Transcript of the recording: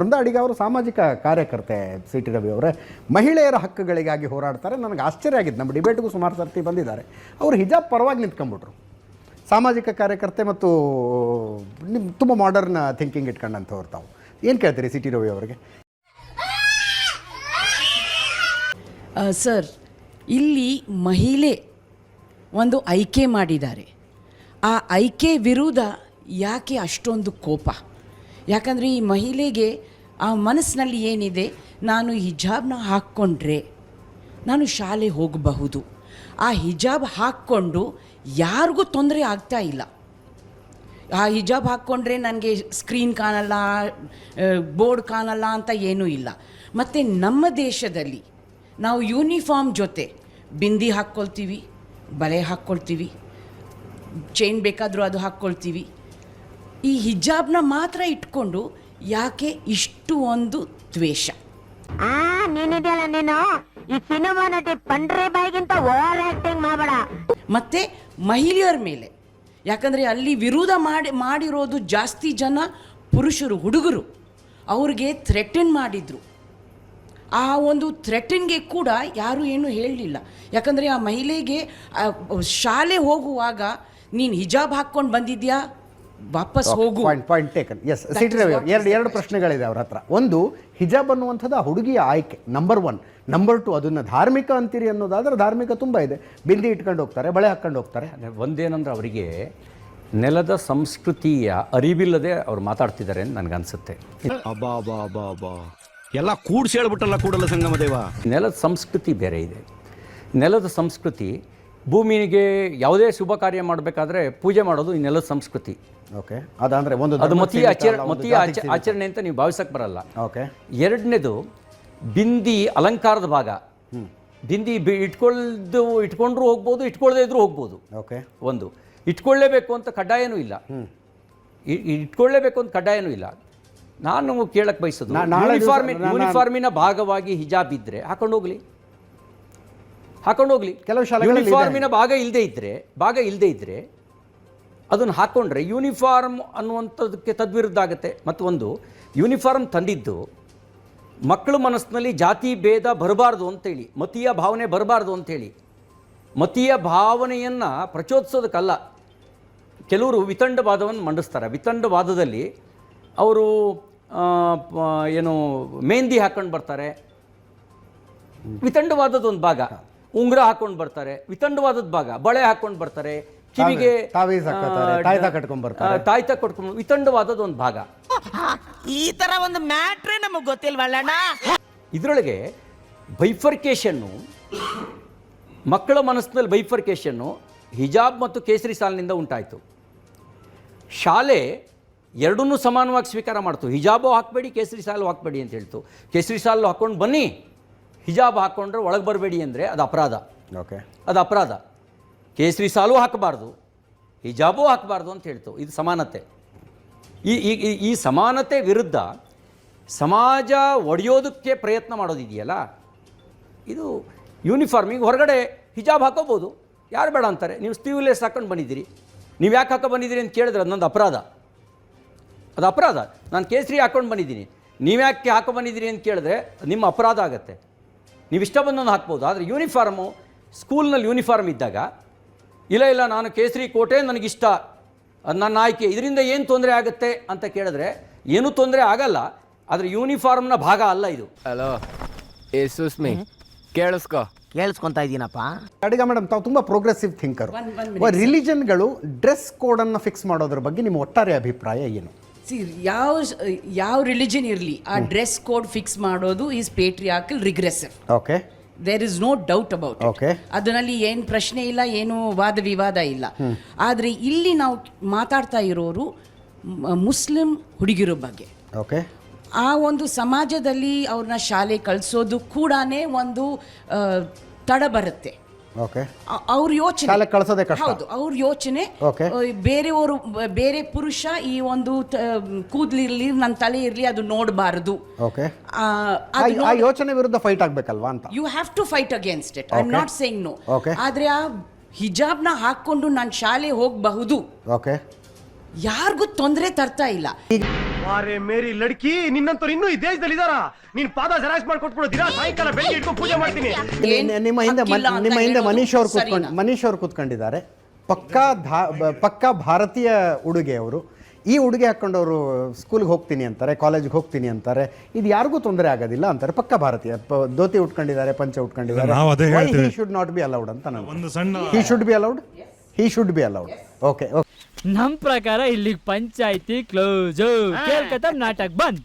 ಬೃಂದ ಅಡಿಗ ಅವರು ಸಾಮಾಜಿಕ ಕಾರ್ಯಕರ್ತೆ ಸಿ ಟಿ ರವಿ ಅವರೇ, ಮಹಿಳೆಯರ ಹಕ್ಕುಗಳಿಗಾಗಿ ಹೋರಾಡ್ತಾರೆ. ನನಗೆ ಆಶ್ಚರ್ಯ ಆಗಿದ್ದು ನಮ್ಮ ಡಿಬೇಟ್ಗೂ ಸುಮಾರು ಸರ್ತಿ ಬಂದಿದ್ದಾರೆ. ಅವರು ಹಿಜಾಬ್ ಪರವಾಗಿ ನಿಂತ್ಕೊಂಡ್ಬಿಟ್ರು. ಸಾಮಾಜಿಕ ಕಾರ್ಯಕರ್ತೆ ಮತ್ತು ನಿಮ್ಮ ತುಂಬ ಮಾಡರ್ನ್ ಥಿಂಕಿಂಗ್ ಇಟ್ಕೊಂಡಂಥವ್ರು ತಾವು. ಏನು ಕೇಳ್ತೀರಿ ಸಿ ಟಿ ರವಿ ಅವರಿಗೆ? ಸರ್, ಇಲ್ಲಿ ಮಹಿಳೆ ಒಂದು ಆಯ್ಕೆ ಮಾಡಿದ್ದಾರೆ. ಆ ಆಯ್ಕೆ ವಿರುದ್ಧ ಯಾಕೆ ಅಷ್ಟೊಂದು ಕೋಪ? ಯಾಕಂದರೆ ಈ ಮಹಿಳೆಗೆ ಆ ಮನಸ್ಸಿನಲ್ಲಿ ಏನಿದೆ, ನಾನು ಹಿಜಾಬ್ನ ಹಾಕ್ಕೊಂಡ್ರೆ ನಾನು ಶಾಲೆ ಹೋಗಬಹುದು. ಆ ಹಿಜಾಬ್ ಹಾಕ್ಕೊಂಡು ಯಾರಿಗೂ ತೊಂದರೆ ಆಗ್ತಾ ಇಲ್ಲ. ಆ ಹಿಜಾಬ್ ಹಾಕ್ಕೊಂಡ್ರೆ ನನಗೆ ಸ್ಕ್ರೀನ್ ಕಾಣಲ್ಲ ಬೋರ್ಡ್ ಕಾಣಲ್ಲ ಅಂತ ಏನೂ ಇಲ್ಲ. ಮತ್ತು ನಮ್ಮ ದೇಶದಲ್ಲಿ ನಾವು ಯೂನಿಫಾರ್ಮ್ ಜೊತೆ ಬಿಂದಿ ಹಾಕ್ಕೊಳ್ತೀವಿ, ಬಲೆ ಹಾಕ್ಕೊಳ್ತೀವಿ, ಚೈನ್ ಬೇಕಾದರೂ ಅದು ಹಾಕ್ಕೊಳ್ತೀವಿ. ಈ ಹಿಜಾಬ್ನ ಮಾತ್ರ ಇಟ್ಕೊಂಡು ಯಾಕೆ ಇಷ್ಟು ಒಂದು ದ್ವೇಷ? ಆ ನೀನಿದೆಯಲ್ಲ ನೀನು? ಈ ಸಿನಿಮಾ ನಟಿ ಪಂಡ್ರೆ ಬಾಯಿಗಿಂತ ಓವರ್ ಆಕ್ಟಿಂಗ್ ಮಾಡಬೇಡ. ಮತ್ತು ಮಹಿಳೆಯರ ಮೇಲೆ. ಯಾಕಂದ್ರೆ ಅಲ್ಲಿ ವಿರೋಧ ಮಾಡಿ ಮಾಡಿರೋದು ಜಾಸ್ತಿ ಜನ ಪುರುಷರು ಹುಡುಗರು. ಅವ್ರಿಗೆ ಥ್ರೆಟನ್ ಮಾಡಿದ್ರು. ಆ ಒಂದು ಥ್ರೆಟನ್ಗೆ ಕೂಡ ಯಾರೂ ಏನೂ ಹೇಳಲಿಲ್ಲ. ಯಾಕಂದ್ರೆ ಆ ಮಹಿಳೆಗೆ ಶಾಲೆ ಹೋಗುವಾಗ ನೀನು ಹಿಜಾಬ್ ಹಾಕ್ಕೊಂಡು ಬಂದಿದ್ಯಾ? ವಾಪಸ್ ಹೋಗು. Point point taken yes C T Ravi ಎರಡು ಎರಡು ಪ್ರಶ್ನೆಗಳಿದೆ ಅವ್ರ ಹತ್ರ. ಒಂದು ಹಿಜಾಬ್ ಅನ್ನುವಂಥದ್ದು ಆ ಹುಡುಗಿಯ ಆಯ್ಕೆ ನಂಬರ್ ಒನ್ ನಂಬರ್ ಟು ಅದನ್ನು ಧಾರ್ಮಿಕ ಅಂತೀರಿ ಅನ್ನೋದಾದ್ರೆ ಧಾರ್ಮಿಕ ತುಂಬ ಇದೆ. ಬಿಂದಿ ಇಟ್ಕೊಂಡು ಹೋಗ್ತಾರೆ ಬಳೆ ಹಾಕ್ಕೊಂಡು ಹೋಗ್ತಾರೆ. ಅಂದ್ರೆ ಒಂದೇನಂದ್ರೆ ಅವರಿಗೆ ನೆಲದ ಸಂಸ್ಕೃತಿಯ ಅರಿವಿಲ್ಲದೆ ಅವ್ರು ಮಾತಾಡ್ತಿದ್ದಾರೆ ಅಂತ ನನಗನ್ಸುತ್ತೆ. ಎಲ್ಲ ಕೂಡ್ಸಿ ಹೇಳ್ಬಿಟ್ಟಲ್ಲ ಕೂಡಲ್ಲ ಸಂಗಮ ದೇವ. ನೆಲದ ಸಂಸ್ಕೃತಿ ಬೇರೆ ಇದೆ. ನೆಲದ ಸಂಸ್ಕೃತಿ ಭೂಮಿಗೆ ಯಾವುದೇ ಶುಭ ಕಾರ್ಯ ಮಾಡಬೇಕಾದ್ರೆ ಪೂಜೆ ಮಾಡೋದು ಇನ್ನೆಲ್ಲ ಸಂಸ್ಕೃತಿ. ಓಕೆ. ಅದಂದ್ರೆ ಒಂದು ಅದು ಮತೀಯ ಒಂದು ಮತೀಯ ಆಚ- ಆಚರಣೆ ಅಂತ ನೀವು ಭಾವಿಸಕ್ಕೆ ಬರಲ್ಲ. ಓಕೆ. ಎರಡನೇದು ಬಿಂದಿ ಅಲಂಕಾರದ ಭಾಗ. ಬಿಂದಿ ಬಿ ಇಟ್ಕೊಳ್ದು ಇಟ್ಕೊಂಡ್ರೂ ಹೋಗ್ಬೋದು ಇಟ್ಕೊಳ್ಳದೇ ಇದ್ರೂ ಹೋಗ್ಬೋದು. ಓಕೆ. ಒಂದು. ಇಟ್ಕೊಳ್ಳೇಬೇಕು ಅಂತ ಕಡ್ಡಾಯನೂ ಇಲ್ಲ. ಇಟ್ಕೊಳ್ಳೇಬೇಕು ಅಂತ ಕಡ್ಡಾಯನೂ ಇಲ್ಲ. ನಾನು ಕೇಳಕ್ಕೆ ಬಯಸೋದು ಯೂನಿಫಾರ್ಮಿನ ಭಾಗವಾಗಿ ಹಿಜಾಬ್ ಇದ್ದರೆ ಹಾಕೊಂಡು ಹೋಗ್ಲಿ. ಹಾಕೊಂಡು ಹೋಗ್ಲಿ. ಕೆಲವು ಶಾಲೆಗಳಲ್ಲಿ ಇದೆ. ಯೂನಿಫಾರ್ಮಿನ ಭಾಗ ಇಲ್ಲದೆ ಇದ್ರೆ ಭಾಗ ಇಲ್ಲದೆ ಇದ್ರೆ ಅದನ್ನು ಹಾಕ್ಕೊಂಡ್ರೆ ಯೂನಿಫಾರ್ಮ್ ಅನ್ನುವಂಥದ್ದಕ್ಕೆ ತದ್ವಿರುದ್ಧ ಆಗುತ್ತೆ. ಮತ್ತು ಒಂದು ಯೂನಿಫಾರ್ಮ್ ತಂದಿದ್ದು ಮಕ್ಕಳ ಮನಸ್ಸಿನಲ್ಲಿ ಜಾತಿ ಭೇದ ಬರಬಾರ್ದು ಅಂತೇಳಿ ಮತೀಯ ಭಾವನೆ ಬರಬಾರ್ದು ಅಂತೇಳಿ. ಮತೀಯ ಭಾವನೆಯನ್ನು ಪ್ರಚೋದಿಸೋದಕ್ಕಲ್ಲ. ಕೆಲವರು ವಿತಂಡವಾದವನ್ನು ಮಂಡಿಸ್ತಾರೆ. ವಿತಂಡವಾದದಲ್ಲಿ ಅವರು ಆ, ಪ- ಏನು ಮೆಹಂದಿ ಹಾಕೊಂಡು ಬರ್ತಾರೆ. ವಿತಂಡವಾದದ ಒಂದು ಭಾಗ. ಉಂಗುರ ಹಾಕೊಂಡು ಬರ್ತಾರೆ ವಿತಂಡವಾದದ ಭಾಗ ಬಳೆ ಹಾಕೊಂಡು ಬರ್ತಾರೆ ಕಿವಿಗೆ ತಾಯ್ತಾ ಕಟ್ಕೊಂಡ್ ಬರ್ತಾರೆ. ತಾಯ್ತ ಕಟ್ಕೊಂಡು ವಿತಂಡವಾದದ ಒಂದು ಭಾಗ. ಈ ತರ ಒಂದು ಮ್ಯಾಟ್ರೇ ನಮಗ್ ಗೊತ್ತಿಲ್ವಲ್ಲಣ್ಣ ಇದರೊಳಗೆ ಬೈಫರ್ಕೇಶನ್ನು ಮಕ್ಕಳ ಮನಸ್ಸಿನಲ್ಲಿ ಬೈಫರ್ಕೇಶನ್ನು ಹಿಜಾಬ್ ಮತ್ತು ಕೇಸರಿ ಸಾಲಿನಿಂದ ಉಂಟಾಯಿತು. ಶಾಲೆ ಎರಡನ್ನೂ ಸಮಾನವಾಗಿ ಸ್ವೀಕಾರ ಮಾಡ್ತು. ಹಿಜಾಬು ಹಾಕಬೇಡಿ ಕೇಸರಿ ಸಾಲು ಹಾಕಬೇಡಿ ಅಂತ ಹೇಳ್ತು. ಕೇಸರಿ ಸಾಲು ಹಾಕ್ಕೊಂಡು ಬನ್ನಿ. ಹಿಜಾಬ್ ಹಾಕ್ಕೊಂಡ್ರೆ ಒಳಗೆ ಬರಬೇಡಿ ಅಂದರೆ ಅದು ಅಪರಾಧ. ಓಕೆ. ಅದು ಅಪರಾಧ. ಕೇಸರಿ ಸಾಲು ಹಾಕಬಾರ್ದು ಹಿಜಾಬೂ ಹಾಕಬಾರ್ದು ಅಂತ ಹೇಳ್ತು. ಇದು ಸಮಾನತೆ. ಈ ಈ ಸಮಾನತೆ ವಿರುದ್ಧ ಸಮಾಜ ಒಡೆಯೋದಕ್ಕೆ ಪ್ರಯತ್ನ ಮಾಡೋದಿದೆಯಲ್ಲ? ಇದು ಯೂನಿಫಾರ್ಮಿಗೆ ಹೊರಗಡೆ ಹಿಜಾಬ್ ಹಾಕೋಬೋದು. ಯಾರು ಬೇಡ ಅಂತಾರೆ? ನೀವು ಸ್ಲೀವ್ಲೆಸ್ ಹಾಕೊಂಡು ಬಂದಿದ್ದೀರಿ. ನೀವು ಯಾಕೆ ಹಾಕೋ ಬಂದಿದ್ದೀರಿ ಅಂತ ಕೇಳಿದ್ರೆ ಅದು ನಂದು ಅಪರಾಧ. ಅದು ಅಪರಾಧ. ನಾನು ಕೇಸರಿ ಹಾಕ್ಕೊಂಡು ಬಂದಿದ್ದೀನಿ. ನೀವು ಯಾಕೆ ಹಾಕೋ ಬಂದಿದ್ದೀರಿ ಅಂತ ಕೇಳಿದ್ರೆ ನಿಮ್ಮ ಅಪರಾಧ ಆಗುತ್ತೆ. ನೀವು ಇಷ್ಟ ಬಂದೊಂದು ಹಾಕ್ಬೋದು. ಆದರೆ ಯೂನಿಫಾರ್ಮು ಸ್ಕೂಲ್ನಲ್ಲಿ ಯೂನಿಫಾರ್ಮ್ ಇದ್ದಾಗ ಇಲ್ಲ ಇಲ್ಲ ನಾನು ಕೇಸರಿ ಕೋಟೆ ನನಗಿಷ್ಟ ನನ್ನ ಆಯ್ಕೆ ಇದರಿಂದ ಏನು ತೊಂದರೆ ಆಗುತ್ತೆ ಅಂತ ಕೇಳಿದ್ರೆ ಏನೂ ತೊಂದರೆ ಆಗಲ್ಲ ಆದರೆ ಯೂನಿಫಾರ್ಮ್ನ ಭಾಗ ಅಲ್ಲ ಇದು. ಹಲೋ ಏ ಸುಸ್ಮಿ ಕೇಳಿಸ್ಕೊ. ಕೇಳಿಸ್ಕೊಂತ ಇದೀನಪ್ಪ. ಅಡಿಗ ಮೇಡಮ್ ತಾವು ತುಂಬ ಪ್ರೋಗ್ರೆಸಿವ್ ಥಿಂಕರು ರಿಲಿಜನ್ಗಳು ಡ್ರೆಸ್ ಕೋಡನ್ನು ಫಿಕ್ಸ್ ಮಾಡೋದ್ರ ಬಗ್ಗೆ ನಿಮ್ಮ ಒಟ್ಟಾರೆ ಅಭಿಪ್ರಾಯ ಏನು? ಸಿ ಯಾವ ಯಾವ ರಿಲಿಜನ್ ಇರಲಿ ಆ ಡ್ರೆಸ್ ಕೋಡ್ ಫಿಕ್ಸ್ ಮಾಡೋದು is patriarchal regressive okay there is no doubt about. ಅದರಲ್ಲಿ ಏನು ಪ್ರಶ್ನೆ ಇಲ್ಲ ಏನು ವಾದ ವಿವಾದ ಇಲ್ಲ. ಆದರೆ ಇಲ್ಲಿ ನಾವು ಮಾತಾಡ್ತಾ ಇರೋರು ಮುಸ್ಲಿಂ ಹುಡುಗಿರ ಬಗ್ಗೆ. ಓಕೆ ಆ ಒಂದು ಸಮಾಜದಲ್ಲಿ ಅವ್ರನ್ನ ಶಾಲೆ ಕಳಿಸೋದು ಕೂಡ ಒಂದು ತಡ ಬರುತ್ತೆ. ಓಕೆ ಅವ್ರ ಯೋಚನೆ. ಶಾಲೆ ಕಳ್ಸೋದೇ ಕಷ್ಟ. ಹೌದು ಅವ್ರ ಯೋಚನೆ. Okay. ಆ, ಬೇರೆಯವರು ಬ- ಬೇರೆ ಪುರುಷ ಈ ಒಂದು ತ- ಕೂದ್ಲಿರ್ಲಿ ನನ್ನ ತಲೆ ಇರ್ಲಿ ಅದು ನೋಡಬಾರದು. ಓಕೆ ಆ ಯೋಚನೆ ವಿರುದ್ಧ ಫೈಟ್ ಆಗ್ಬೇಕಲ್ವಾ ಅಂತ? You have to fight against it I Okay. Not saying no Okay. ಆದ್ರೆ ಆ ಹಿಜಾಬ್ನ ಹಾಕೊಂಡು ನಾನು ಶಾಲೆ ಹೋಗಬಹುದು. ಓಕೆ ಯಾರಿಗೂ ತೊಂದರೆ ತರ್ತಾ ಇಲ್ಲ. ಅರೆ ಮೇರಿ ಲಡ್ಕಿ ನಿನ್ನಂತವ್ರು ಇನ್ನೂ ಈ ದೇಶದಲ್ಲಿ ಇದಾರ? ನಿನ್ ಪಾದ ಜೆರಾಕ್ಸ್ ಮಾಡ್ಕೊಟ್ಬಿಡು ದಿನ ಸಾಯಂಕಾಲ ಬೆಳಿಗ್ಗೆ ಇಟ್ಕೊಂಡು ಪೂಜೆ ಮಾಡ್ತೀನಿ. ಏನ್ ನಿಮ್ಮ ಹಿಂದೆ ಮನ್- ಹಕ್ಕಿಲ್ಲ ಅಂತ ನಿಮ್ಮ ಹಿಂದೆ ಹೇಳೋದು ಮನೀಶ್ ಅವ್ರು ಸರಿನಾ? ಕೂತ್ಕೊಂಡು ಮನೀಶ್ ಅವ್ರು ಕೂತ್ಕೊಂಡಿದ್ದಾರೆ. ಪಕ್ಕಾ ಧಾ ಬ- ಪಕ್ಕಾ ಭಾರತೀಯ ಉಡುಗೆ ಅವರು. ಈ ಉಡುಗೆ ಹಾಕ್ಕೊಂಡವರು ಸ್ಕೂಲ್ಗೆ ಹೋಗ್ತೀನಿ ಅಂತಾರೆ ಕಾಲೇಜ್ಗೆ ಹೋಗ್ತೀನಿ ಅಂತಾರೆ. ಇದು ಯಾರಿಗೂ ತೊಂದರೆ ಆಗೋದಿಲ್ಲ ಅಂತಾರೆ. ಪಕ್ಕಾ ಭಾರತೀಯ. ಪ- ಧೋತಿ ಉಟ್ಕೊಂಡಿದ್ದಾರೆ ಪಂಚ ಉಟ್ಕೊಂಡಿದ್ದಾರೆ. ನಾವು ಅದೇ ಹೇಳ್ತೀವಿ. ಶುಡ್ ನಾಟ್ ಬಿ ಅಲೌಡ್ ಅಂತ ನಾನು ಒಂದು ಸಣ್ಣ he should be allowed he should be allowed okay okay ನಮ್ಮ ಪ್ರಕಾರ ಇಲ್ಲಿಗೆ ಪಂಚಾಯಿತಿ ಕ್ಲೋಸ್ ಕೇಳ್ಕತ್ತ ನಾಟಕ ಬಂದ್.